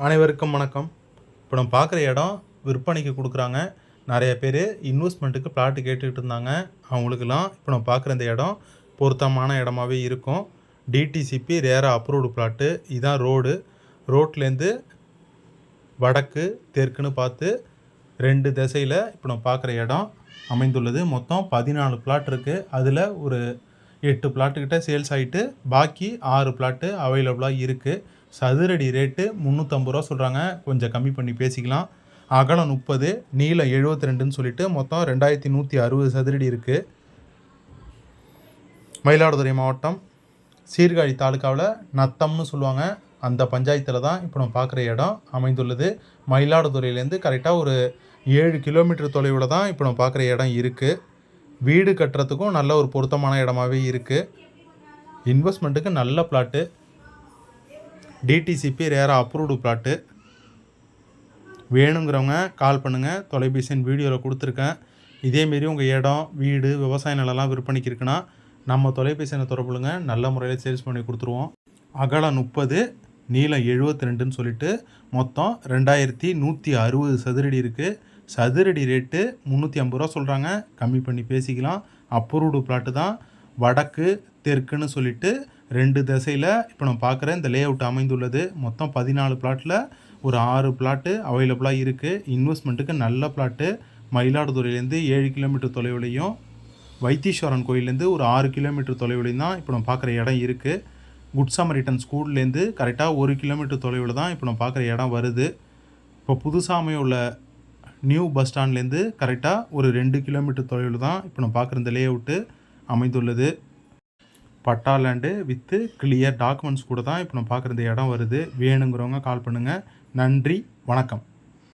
அனைவருக்கும் வணக்கம். இப்போ நம்ம பார்க்குற இடம் விற்பனைக்கு கொடுக்குறாங்க. நிறைய பேர் இன்வெஸ்ட்மெண்ட்டுக்கு பிளாட்டு கேட்டுக்கிட்டு இருந்தாங்க. அவங்களுக்கெல்லாம் இப்போ நம்ம பார்க்குற இந்த இடம் பொருத்தமான இடமாவே இருக்கும். டிடிசிபி ரேரா அப்ரூவ்டு பிளாட்டு இதுதான் ரோடு ரோட்லேருந்து வடக்கு தெற்குன்னு பார்த்து ரெண்டு திசையில் இப்போ நம்ம பார்க்குற இடம் அமைந்துள்ளது. மொத்தம் பதினாலு பிளாட் இருக்குது அதில் ஒரு எட்டு பிளாட்டுக்கிட்ட சேல்ஸ் ஆகிட்டு பாக்கி ஆறு பிளாட்டு அவைலபிளாக இருக்குது சதுரடி ரேட்டு முந்நூற்றம்பது ரூபா சொல்கிறாங்க கொஞ்சம் கம்மி பண்ணி பேசிக்கலாம். அகலம் முப்பது நீளம் எழுபத்தி ரெண்டுன்னு சொல்லிட்டு மொத்தம் ரெண்டாயிரத்தி நூற்றி அறுபது சதுரடி இருக்குது மயிலாடுதுறை மாவட்டம் சீர்காழி தாலுக்காவில் நத்தம்னு சொல்லுவாங்க. அந்த பஞ்சாயத்தில் தான் இப்போ நம்ம பார்க்குற இடம் அமைந்துள்ளது. மயிலாடுதுறையிலேருந்து கரெக்டாக ஒரு ஏழு கிலோமீட்டர் தொலைவில் தான் இப்போ நம்ம பார்க்குற இடம் இருக்குது வீடு கட்டுறதுக்கும் நல்ல ஒரு பொருத்தமான இடமாவே இருக்குது இன்வெஸ்ட்மெண்ட்டுக்கு நல்ல plot DTCP RERA approved plot வேணுங்கிறவங்க கால் பண்ணுங்கள் தொலைபேசியின் வீடியோவில் கொடுத்துருக்கேன். இதேமாரி உங்கள் இடம் வீடு விவசாய நிலம்லாம் விற்பனைக்கு இருக்குன்னா நம்ம தொலைபேசியில் தொடர்புலுங்க நல்ல முறையில் சேல்ஸ் பண்ணி கொடுத்துருவோம். அகலம் முப்பது நீளம் எழுபத்தி ரெண்டுன்னு சொல்லிட்டு மொத்தம் ரெண்டாயிரத்தி நூற்றி அறுபது சதுரடி இருக்குது சதுரடி ரேட்டு முந்நூற்றி ஐம்பது ரூபா சொல்கிறாங்க கம்மி பண்ணி பேசிக்கலாம். அப்ரூவ்டு பிளாட்டு தான். வடக்கு தெற்குன்னு சொல்லிட்டு ரெண்டு திசையில் இப்போ நம்ம பார்க்குற இந்த லே அவுட் அமைந்துள்ளது. மொத்தம் பதினாலு பிளாட்டில் ஒரு ஆறு பிளாட்டு அவைலபிளாக இருக்குது இன்வெஸ்ட்மெண்ட்டுக்கு நல்ல பிளாட்டு மயிலாடுதுறையிலேருந்து ஏழு கிலோமீட்டர் தொலைவிலையும் வைத்தீஸ்வரன் கோயிலேருந்து ஒரு ஆறு கிலோமீட்டர் தொலைவிலையும் தான் இப்போ நம்ம பார்க்குற இடம் இருக்குது குட் சமரிட்டன் ஸ்கூல்லேருந்து கரெக்டாக ஒரு கிலோமீட்டர் தொலைவில் தான் இப்போ நம்ம பார்க்குற இடம் வருது. இப்போ புதுசாக உள்ள நியூ பஸ் ஸ்டாண்ட்லேருந்து கரெக்டாக ஒரு ரெண்டு கிலோமீட்டர் தொலைவில் தான் இப்போ நம்ம பார்க்குற இந்த லே அவுட்டு அமைந்துள்ளது. Patta land with clear documents கூட தான் இப்போ நம்ம பார்க்குற இந்த இடம் வருது. வேணுங்கிறவங்க கால் பண்ணுங்கள் நன்றி. வணக்கம்.